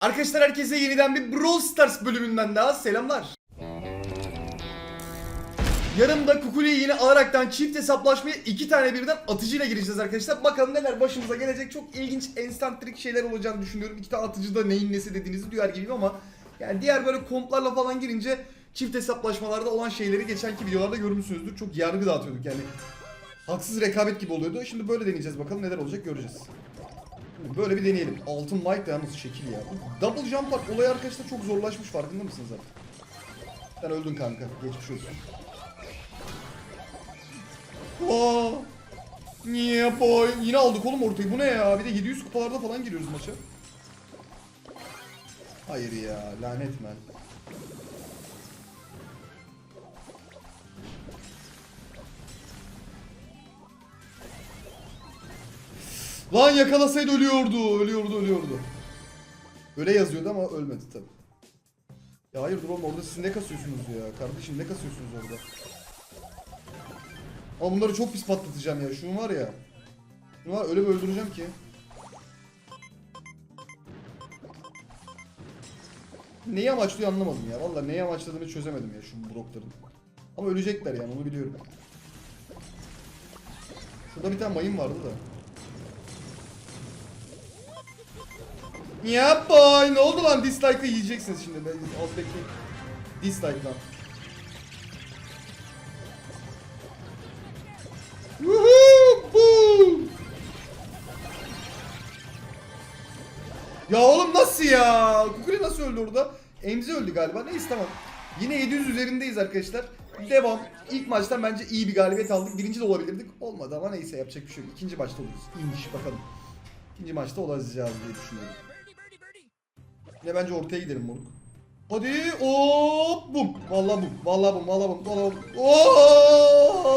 Arkadaşlar herkese yeniden bir Brawl Stars bölümünden daha selamlar. Yanımda Kukuli'yi yine alaraktan çift hesaplaşmaya iki tane birden atıcıyla gireceğiz arkadaşlar. Bakalım neler başımıza gelecek. Çok ilginç ensantrik şeyler olacağını düşünüyorum. İki tane atıcı da neyin nesi dediğinizi duyar gibiyim ama yani diğer böyle komplarla falan girince çift hesaplaşmalarda olan şeyleri geçenki videolarda görmüşsünüzdür. Çok yargı dağıtıyorduk yani. Haksız rekabet gibi oluyordu. Şimdi böyle deneyeceğiz bakalım neler olacak göreceğiz. Böyle bir deneyelim. Altın Mike de yalnız şekil ya. Double jump var. Olay arkadaşlar çok zorlaşmış farkında mısınız abi? Sen öldün kanka. Geçmiş olsun. Aa, niye boy? Yine aldık oğlum ortayı. Bu ne ya? Bir de 700 kupalarda falan giriyoruz maça. Hayır ya. Lanet men. Lan yakalasaydı ölüyordu. Ölüyordu, ölüyordu. Öyle yazıyordu ama ölmedi tabi. Ya hayır dur oğlum orada siz ne kasıyorsunuz ya? Kardeşim ne kasıyorsunuz orada? Ama bunları çok pis patlatacağım ya. Şunu var ya. Şunu var öyle bir öldüreceğim ki. Neyi amaçlıyor anlamadım ya. Vallahi neyi amaçladığını çözemedim ya şu brokların. Ama ölecekler yani onu biliyorum. Şurada bir tane mayın vardı da. Ya boy ne oldu lan dislike'ı yiyeceksiniz şimdi ben az bekleyin. Dislike lan. Woohoo! Boom! Ya oğlum nasıl ya? Kukuli nasıl öldü orada? Emzi öldü galiba. Neyse tamam. Yine 700 üzerindeyiz arkadaşlar. Devam. İlk maçtan bence iyi bir galibiyet aldık. Birinci de olabilirdik. Olmadı ama neyse yapacak bir şey yok. İkinci maçta oluruz. İnmiş bakalım. İkinci maçta olacağız diye düşünüyorum. Ya bence ortaya gidelim moruk. Hadi hop bum. Vallahi bum. Vallahi bum. Vallahi bum. Vallahi bum. Oo!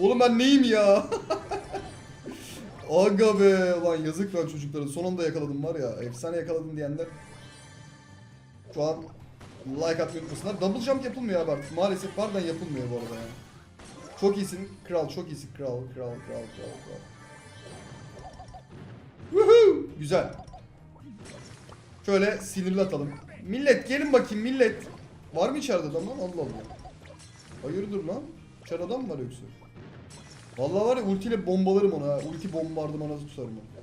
Oğlum ben neyim ya? Aga be lan yazık lan çocuklara. Son anda yakaladım var ya. Efsane yakaladım diyenler. Şu an like atmayı unutmasınlar. Double jump yapılmıyor abi artık. Maalesef pardon yapılmıyor bu arada ya. Çok iyisin kral çok iyisin kral kral kral kral kral. Woohoo! Güzel. Şöyle sinirli atalım. Millet gelin bakayım millet. Var mı içeride adam lan? Allah Allah. Hayırdır lan? İçeride adam mı var yoksa? Vallahi var ya ultiyle bombalarım onu ha. Ulti bombardımanı tutarım onu.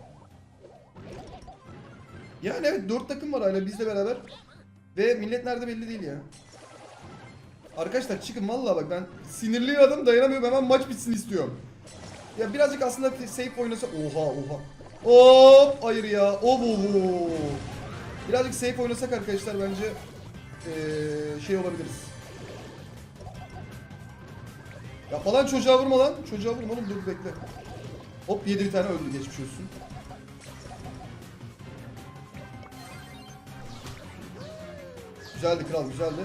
Yani evet 4 takım var hala bizle beraber. Ve millet nerede belli değil ya. Arkadaşlar çıkın vallahi bak ben sinirli adam dayanamıyorum hemen maç bitsin istiyorum. Ya birazcık aslında safe oynasa oha oha. Hop hayır ya. Of. Birazcık safe oynasak arkadaşlar bence eee, şey olabiliriz. Yapma lan çocuğa vurma lan. Çocuğa vurma oğlum dur bekle. Hop yedi bir tane öldü geçmiş olsun. Güzeldi kral güzeldi.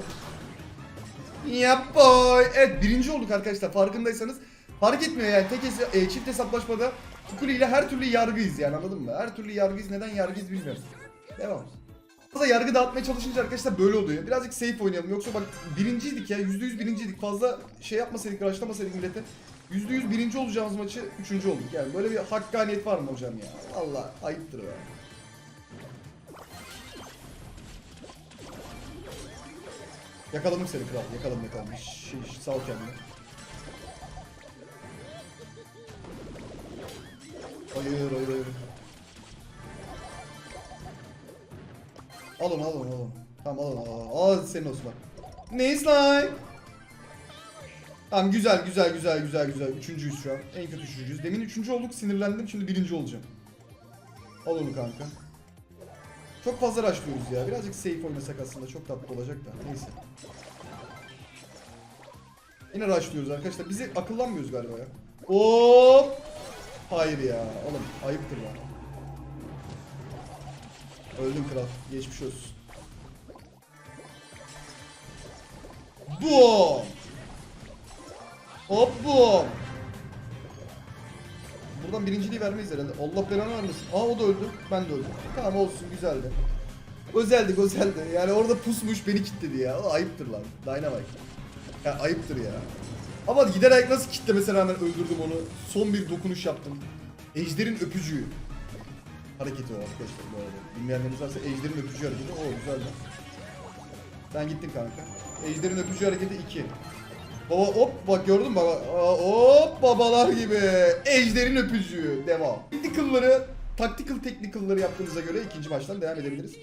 Yap boy. Evet birinci olduk arkadaşlar farkındaysanız. Fark etmiyor yani tek hesa- e, çift hesaplaşmada Kukuli ile her türlü yargıyız yani anladın mı? Her türlü yargıyız neden yargıyız bilmiyorum. Devam. Fazla yargı dağıtmaya çalışınca arkadaşlar böyle oluyor. Birazcık safe oynayalım. Yoksa bak birinciydik ya. %100 birinciydik. Fazla şey yapmasaydık, rushlamasaydık millete. %100 birinci olacağımız maçı üçüncü olduk. Yani böyle bir hakkaniyet var mı hocam ya? Allah ayıptır ya. Yakaladım seni kral. Yakaladım yakaladım. Şş, şş, sağ ol kendine. Hayır hayır hayır. Al onu al onu al onu. Tamam al onu al senin olsun bak. Neyse lan. Tamam güzel güzel güzel güzel güzel. Üçüncüyüz şu an. En kötü üçüncüyüz. Demin üçüncü olduk sinirlendim şimdi birinci olacağım. Al onu kanka. Çok fazla rushlıyoruz ya. Birazcık safe oynasak aslında çok tatlı olacak da. Neyse. Yine rushlıyoruz arkadaşlar. Bizi akıllanmıyoruz galiba ya. Hop. Hayır ya. Oğlum ayıptır ya. Öldün kral. Geçmiş olsun. Boom. Hop boom. Buradan birinciliği vermeyiz herhalde. Allah belanı vermesin. Aa o da öldü. Ben de öldüm. Tamam olsun güzeldi. Özeldi özeldi. Yani orada pusmuş beni kilitledi ya. O ayıptır lan. Dynamite. Ya ayıptır ya. Ama giderek nasıl kitlemesine rağmen öldürdüm onu. Son bir dokunuş yaptım. Ejder'in öpücüğü. Hareketi o arkadaşlar bu arada. Bilmeyenleriniz varsa ejderin öpücü hareketi. O güzel lan. Sen gittin kanka. Ejderin öpücü hareketi 2. Baba hop bak gördün baba? Hop babalar gibi. Ejderin öpücüğü. Devam. Tactical'ları, tactical technical'ları yaptığınıza göre ikinci maçtan devam edebiliriz.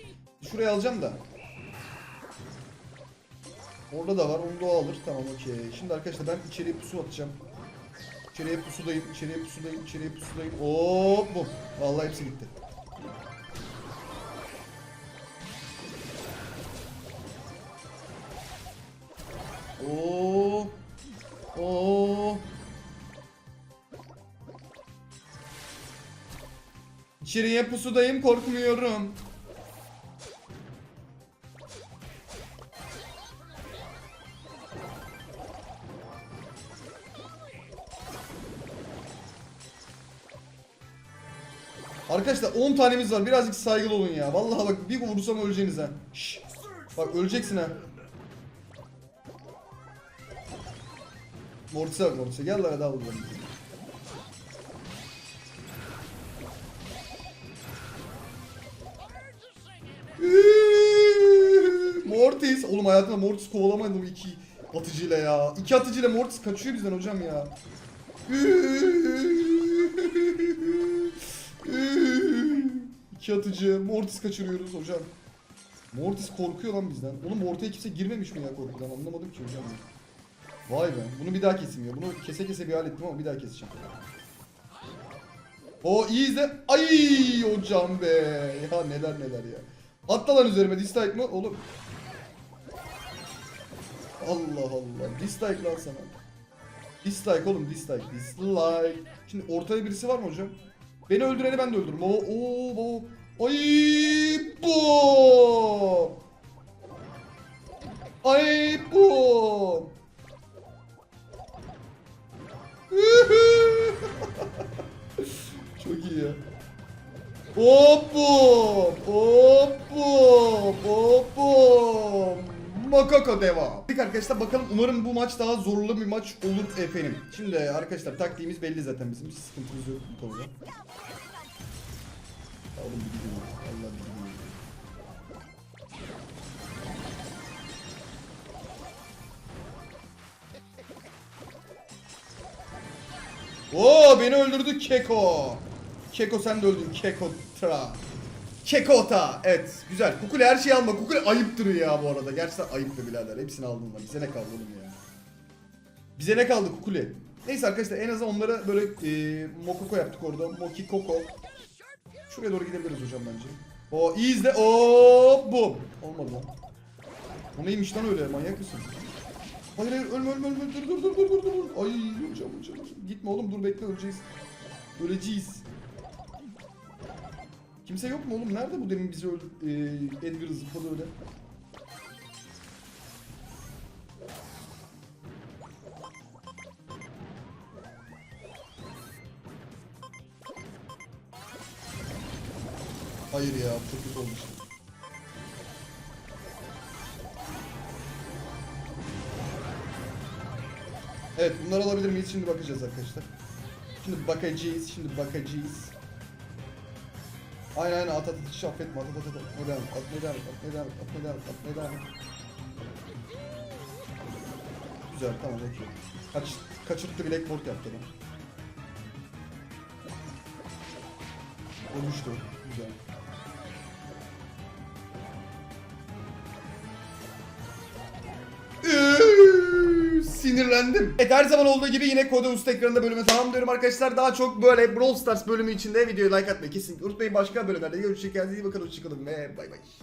Şuraya alacağım da. Orada da var. Onu da alır. Tamam okey. Şimdi arkadaşlar ben içeriye pusu atacağım. İçeriye pusudayım. içeriye pusudayım. içeriye pusudayım. Hop bu. Vallahi hepsi gitti. Oo. Oo. İçeriye pusudayım korkmuyorum. Arkadaşlar 10 tanemiz var. Birazcık saygılı olun ya. Vallahi bak bir vurursam öleceğiniz ha. Şşş. Bak öleceksin ha. Mortis'e bak Mortis'e. Gel lan al buradan. Mortis. Oğlum hayatımda Mortis kovalamadım iki atıcıyla ya. İki atıcıyla Mortis kaçıyor bizden hocam ya. İki atıcı. Mortis kaçırıyoruz hocam. Mortis korkuyor lan bizden. Oğlum ortaya kimse girmemiş mi ya korkudan anlamadım ki hocam. Vay be. Bunu bir daha keseyim ya. Bunu kese kese bir hal ettim ama bir daha keseceğim. O iyi izle. Ay hocam be. Ya neler neler ya. Atla lan üzerime dislike mı? Oğlum. Allah Allah. Dislike lan sana. Dislike oğlum dislike. Dislike. Şimdi ortaya birisi var mı hocam? Beni öldüreni ben de öldürürüm. Oo, oo, oo. Ay bu. Ay bu. Çok iyi ya. Hop bum. Hop Makoko devam. Peki arkadaşlar bakalım umarım bu maç daha zorlu bir maç olur efendim. Şimdi arkadaşlar taktiğimiz belli zaten bizim. Sıkıntımız yok bu konuda. Oğlum bir gidin. Allah bir gidin. Oo beni öldürdü Keko. Keko sen de öldün Keko Tra. Kekota. Evet güzel. Kukule her şeyi alma. Kukule ayıptır ya bu arada. Gerçekten ayıptır birader. Hepsini aldın lan. Bize ne kaldı oğlum ya. Bize ne kaldı Kukule? Neyse arkadaşlar en azından onlara böyle e, Mokoko yaptık orada. Moki Koko. Şuraya doğru gidebiliriz hocam bence. O iyi izle. Oo bum. Olmadı lan. O neymiş lan öyle manyak mısın? Hayır hayır ölme ölme ölme dur dur dur dur dur dur. Ay hocam hocam. Gitme oğlum dur bekle öleceğiz. Öleceğiz. Kimse yok mu oğlum? Nerede bu demin bizi öldü? Ee, Edgar zıpladı öyle. Hayır ya çok kötü olmuş. Evet bunları alabilir miyiz? Şimdi bakacağız arkadaşlar. Şimdi bakacağız. Şimdi bakacağız. Aynen aynen at at at hiç affetme at at at at atmaya devam et atmaya devam et atmaya devam et atmaya devam et atmaya devam et Güzel tamam okey. Kaç, kaçırttı Blackboard yaptı adam. Olmuştu güzel Sinirlendim. Evet her zaman olduğu gibi yine Kodeus ekranında bölümü tamamlıyorum arkadaşlar. Daha çok böyle Brawl Stars bölümü içinde videoyu like atmayı kesinlikle unutmayın. Başka bölümlerde görüşürüz. Kendinize iyi bakın. Hoşçakalın ve bay bay.